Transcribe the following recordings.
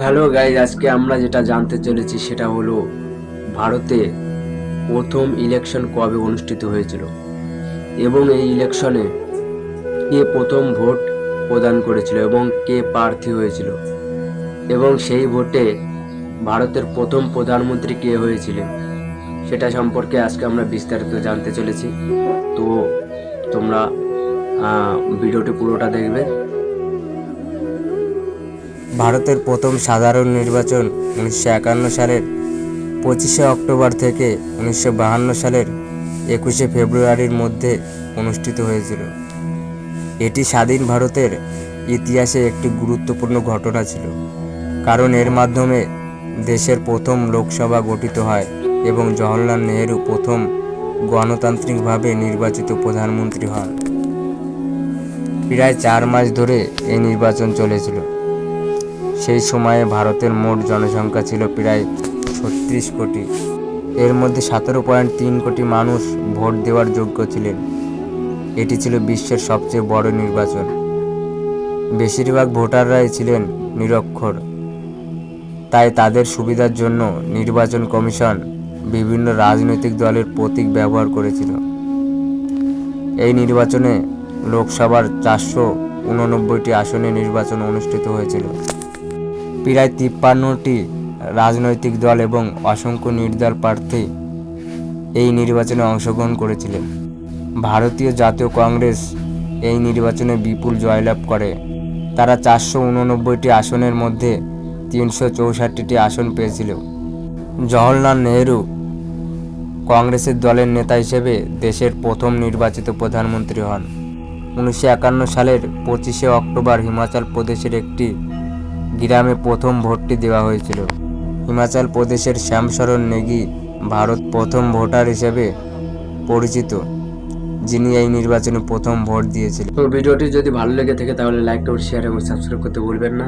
Hello guys আজকে আমরা যেটা জানতে চলেছি সেটা হলো ভারতে প্রথম ইলেকশন কবে অনুষ্ঠিত হয়েছিল? এবং এই ইলেকশনে কে প্রথম ভোট প্রদান করেছিল এবং কে প্রার্থী হয়েছিল? এবং সেই ভোটে ভারতের প্রথম প্রধানমন্ত্রী কে হয়েছিলেন? সেটা সম্পর্কে আজকে আমরা বিস্তারিত জানতে চলেছি। তো তোমরা ভিডিওটি পুরোটা দেখবে। ভারতের প্রথম সাধারণ নির্বাচন উনিশশো একান্ন সালের পঁচিশে অক্টোবর থেকে উনিশশো বাহান্ন সালের একুশে ফেব্রুয়ারির মধ্যে অনুষ্ঠিত হয়েছিল। এটি স্বাধীন ভারতের ইতিহাসে একটি গুরুত্বপূর্ণ ঘটনা ছিল, কারণ এর মাধ্যমে দেশের প্রথম লোকসভা গঠিত হয় এবং জওহরলাল নেহেরু প্রথম গণতান্ত্রিকভাবে নির্বাচিত প্রধানমন্ত্রী হন। প্রায় চার মাস ধরে এই নির্বাচন চলেছিল। সেই সময়ে ভারতের মোট জনসংখ্যা ছিল প্রায় ছত্রিশ কোটি। এর মধ্যে সতেরো পয়েন্ট তিন কোটি মানুষ ভোট দেওয়ার যোগ্য ছিলেন। এটি ছিল বিশ্বের সবচেয়ে বড় নির্বাচন। বেশিরভাগ ভোটাররাই ছিলেন নিরক্ষর। তাই তাদের সুবিধার জন্য নির্বাচন কমিশন বিভিন্ন রাজনৈতিক দলের প্রতীক ব্যবহার করেছিল। এই নির্বাচনে লোকসভার চারশো উননব্বইটি আসনে নির্বাচন অনুষ্ঠিত হয়েছিল। প্রায় তিপ্পান্নটি রাজনৈতিক দল এবং অসংখ্য নির্দল প্রার্থী এই নির্বাচনে অংশগ্রহণ করেছিলেন। ভারতীয় জাতীয় কংগ্রেস এই নির্বাচনে বিপুল জয়লাভ করে। তারা চারশো উননব্বইটি আসনের মধ্যে তিনশো চৌষট্টিটি আসন পেয়েছিল। জওহরলাল নেহেরু কংগ্রেসের দলের নেতা হিসেবে দেশের প্রথম নির্বাচিত প্রধানমন্ত্রী হন। উনিশশো একান্ন সালের পঁচিশে অক্টোবর হিমাচল প্রদেশের একটি গ্রামে প্রথম ভোটটি দেওয়া হয়েছিল। হিমাচল প্রদেশের শ্যামশরণ নেগি ভারত প্রথম ভোটার হিসেবে পরিচিত, যিনি এই নির্বাচনে প্রথম ভোট দিয়েছিলেন। তো ভিডিওটি যদি ভালো লেগে থাকে তাহলে লাইক করুন শেয়ার এবং সাবস্ক্রাইব করতে ভুলবেন না।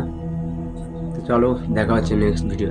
তো চলো, দেখা হচ্ছে নেক্সট ভিডিও